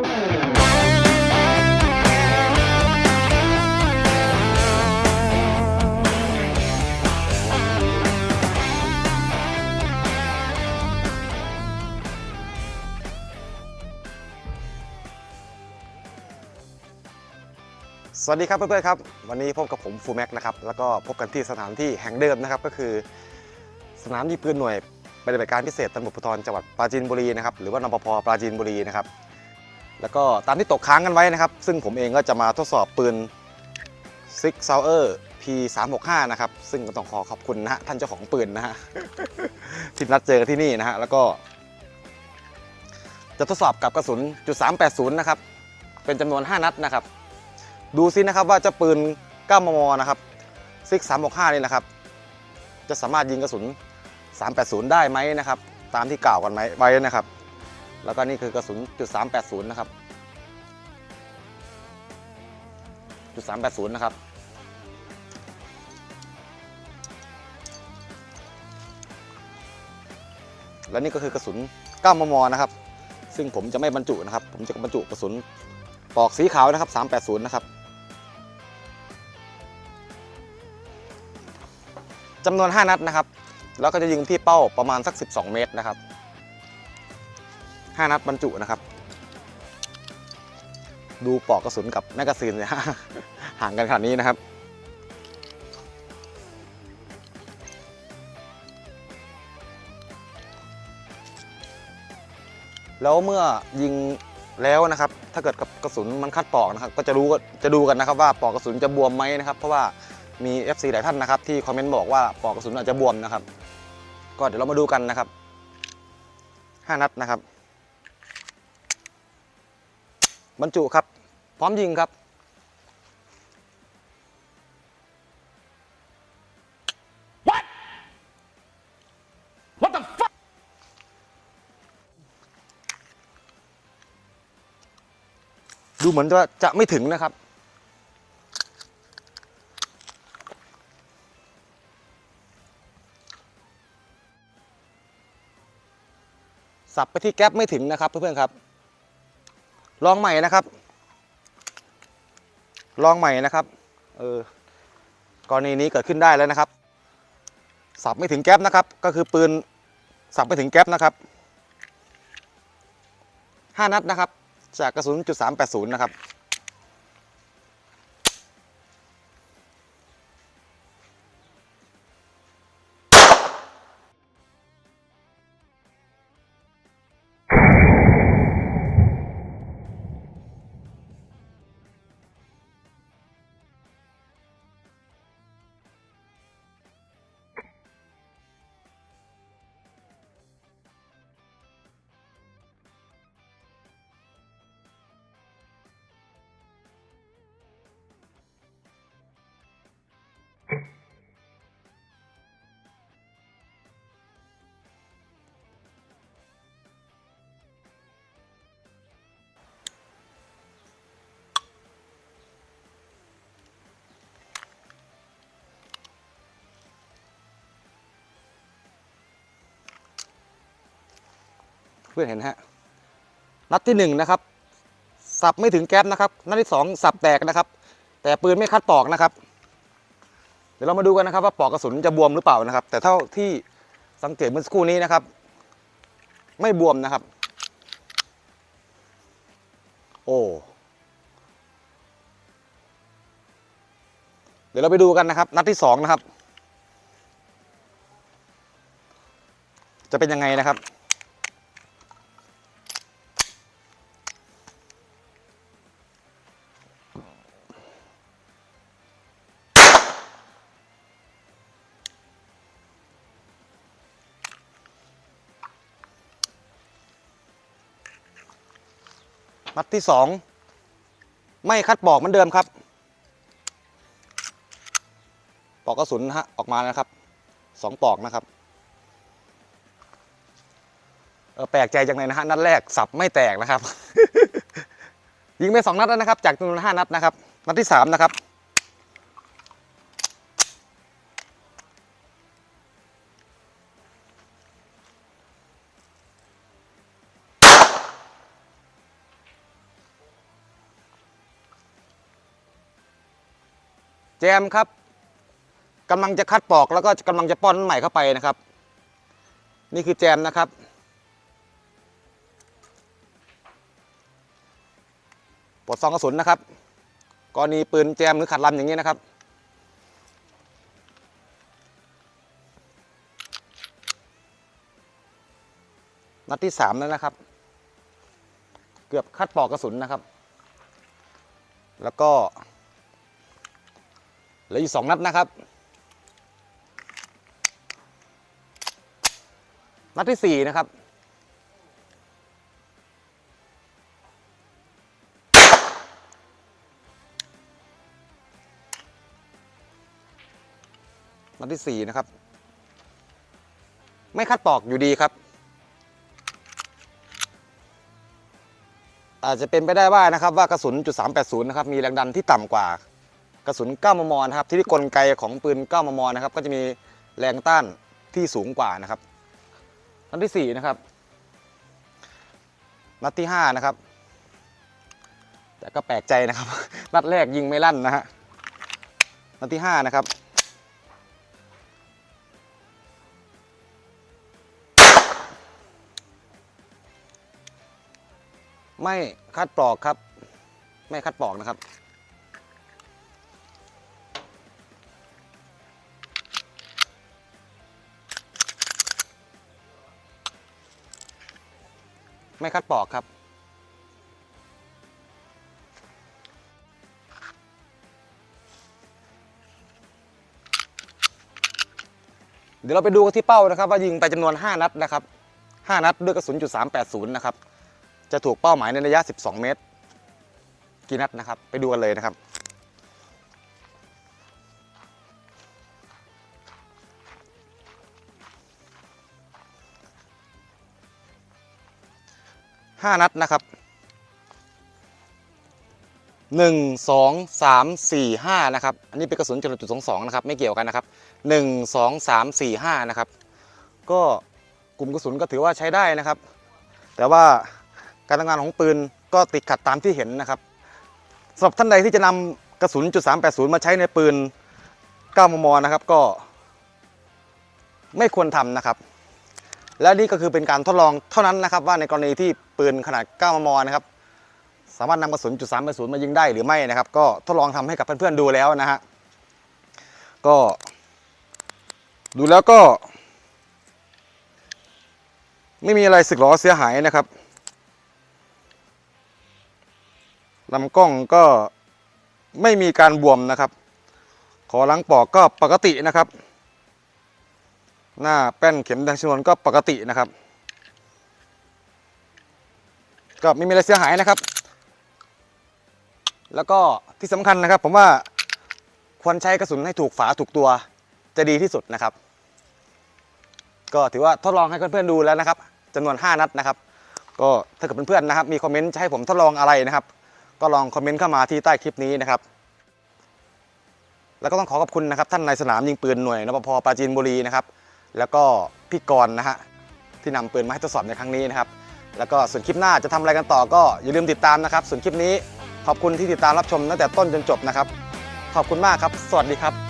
สวัสดีครับเพื่อนๆครับ วันนี้พบกับผมฟูแม็กนะครับแล้วก็พบกันที่สถานที่แห่งเดิมนะครับก็คือสนามยิงปืนหน่วยปฏิบัติการพิเศษตำรวจภูธรจังหวัดปราจีนบุรีนะครับหรือว่านปภปราจีนบุรีนะครับ แล้วก็ตามที่ตกค้างกันไว้นะครับ ซึ่งผมเองก็จะมาทดสอบปืน Six Sauer P365 นะครับ ซึ่งก็ต้องขอขอบคุณนะฮะท่านเจ้าของปืนนะฮะที่นัดเจอที่นี่นะฮะแล้วก็ จะทดสอบกับกระสุนจุด380 นะครับ เป็นจำนวน 5 นัดนะครับ ดูซินะครับว่าจะปืน 9 มม นะครับซิก365 นี่นะครับ จะสามารถยิงกระสุน 380 ได้ไหมนะครับ ตามที่กล่าวกันไหมไว้นะครับ แล้วก็นี่คือกระสุนจุด380นะครับจุด380นะครับและนี่ก็คือกระสุน 9 มม นะครับ ซึ่งผมจะไม่บรรจุนะครับ ผมจะบรรจุกระสุนปอกสีขาวนะครับ 380 นะครับจำนวน 5 นัดนะครับ แล้วก็จะยิงที่เป้าประมาณสัก 12 เมตรนะครับ 5 นัดบรรจุนะครับ ดูปอกกระสุนกับแมกกาซีนเนี่ยห่างกันขนาดนี้นะครับ แล้วเมื่อยิงแล้วนะครับ ถ้าเกิดกับกระสุนมันคัดปอกนะครับ ก็จะรู้จะดูกันนะครับว่าปอกกระสุนจะบวมไหมนะครับ เพราะว่ามี FC หลายท่านนะครับ ที่คอมเมนต์บอกว่าปอกกระสุนอาจจะบวมนะครับ ก็เดี๋ยวเรามาดูกันนะครับ 5 นัดนะครับ บรรจุครับ พร้อมยิงครับดูเหมือนว่าจะไม่ถึงนะครับ สับไปที่แก๊ปไม่ถึงนะครับเพื่อนๆครับ ลองใหม่นะครับ ลองใหม่นะครับ เออกรณีนี้เกิดขึ้นได้แล้วนะครับ สับไม่ถึงแก๊ปนะครับ ก็คือปืนสับไม่ถึงแก๊ปนะครับ5นัดนะครับ จากกระสุนจุด380นะครับ เพื่อนเห็นฮะนัดที่หนึ่งนะครับ สับไม่ถึงแก๊ปนะครับ นัดที่สองสับแตกนะครับ แต่ปืนไม่คัดปอกนะครับ เดี๋ยวเรามาดูกันนะครับ ว่าปอกกระสุนจะบวมหรือเปล่านะครับ แต่เท่าที่สังเกตเมื่อสักครู่นี้นะครับ ไม่บวมนะครับ โอ้เดี๋ยวเราไปดูกันนะครับ นัดที่สองนะครับ จะเป็นยังไงนะครับ นัดที่สองไม่คัดปอกเหมือนเดิมครับ ปอกกระสุนฮะออกมานะครับสองปอกนะครับเออแปลกใจจังเลยนะฮะนัดแรกสับไม่แตกนะครับ ยิงไปสองนัดแล้วนะครับ จากจำนวนห้านัดนะครับ นัดที่สามนะครับ แจมครับกำลังจะคัดปอกแล้วก็กำลังจะป้อนใหม่เข้าไปนะครับ นี่คือแจมนะครับ ปลดซองกระสุนนะครับกรณีปืนแจมหรือขัดลำอย่างนี้นะครับนัดที่สามแล้วนะครับ เกือบคัดปอกกระสุนนะครับ แล้วก็ เหลืออยู่สองนัดนะครับ นัดที่สี่นะครับ นัดที่สี่นะครับ ไม่คัดปอกอยู่ดีครับอาจจะเป็นไปได้ว่านะครับว่ากระสุนจุด380นะครับมีแรงดันที่ต่ำกว่า กระสุน 9 มม นะครับ ที่กลไกของปืน 9 มม นะครับ ก็จะมีแรงต้านที่สูงกว่านะครับ นัดที่4นะครับ นัดที่ 5 นะครับ แต่ก็แปลกใจนะครับ นัดแรกยิงไม่ลั่นนะฮะ นัดที่ 5 นะครับ ไม่คัดปลอกครับ ไม่คัดปลอกนะครับ ไม่คัดปลอกครับ เดี๋ยวเราไปดูกันที่เป้านะครับ ว่ายิงไปจำนวน 5 นัดนะครับ 5 นัดด้วยกระสุนจุด380 นะครับ จะถูกเป้าหมายในระยะ 12 เมตร กี่นัดนะครับ ไปดูกันเลยนะครับ 5นัดนะครับ1 2 3 4 5นะครับ อันนี้เป็นกระสุนจุดจุด22นะครับ ไม่เกี่ยวกันนะครับ1 2 3 4 5นะครับ ก็กลุ่มกระสุนก็ถือว่าใช้ได้นะครับ แต่ว่าการทำงานของปืนก็ติดขัดตามที่เห็นนะครับสำหรับท่านใดที่จะนำกระสุนจุด380มาใช้ในปืน9มมนะครับก็ ไม่ควรทำนะครับ และนี่ก็คือเป็นการทดลองเท่านั้นนะครับว่าในกรณีที่ ปืนขนาด 9 มมนะครับ สามารถนำกระสุนจุด380มายิงได้หรือไม่นะครับ ก็ทดลองทำให้กับเพื่อนๆดูแล้วนะฮะก็ ดูแล้วก็ ไม่มีอะไรสึกหรอเสียหายนะครับลำกล้องก็ไม่มีการบวมนะครับ ขอหลังปอกก็ปกตินะครับ หน้าแป้นเข็มดังชนวนก็ปกตินะครับ ก็ไม่มีอะไรเสียหายนะครับ แล้วก็ที่สำคัญนะครับ ผมว่าควรใช้กระสุนให้ถูกฝาถูกตัวจะดีที่สุดนะครับ ก็ถือว่าทดลองให้เพื่อนๆดูแล้วนะครับจำนวน 5 นัดนะครับ ก็ถ้าเกิดเพื่อนๆนะครับ มีคอมเมนต์จะให้ผมทดลองอะไรนะครับ ก็ลองคอมเมนต์เข้ามาที่ใต้คลิปนี้นะครับ แล้วก็ต้องขอขอบคุณนะครับ ท่านนายสนามยิงปืนหน่วยนปภปราจีนบุรีนะครับ แล้วก็พี่กรณ์นะฮะที่นำปืนมาให้ทดสอบในครั้งนี้นะครับ แล้วก็ส่วนคลิปหน้าจะทำอะไรกันต่อก็อย่าลืมติดตามนะครับ ส่วนคลิปนี้ขอบคุณที่ติดตามรับชมตั้งแต่ต้นจนจบนะครับ ขอบคุณมากครับ สวัสดีครับ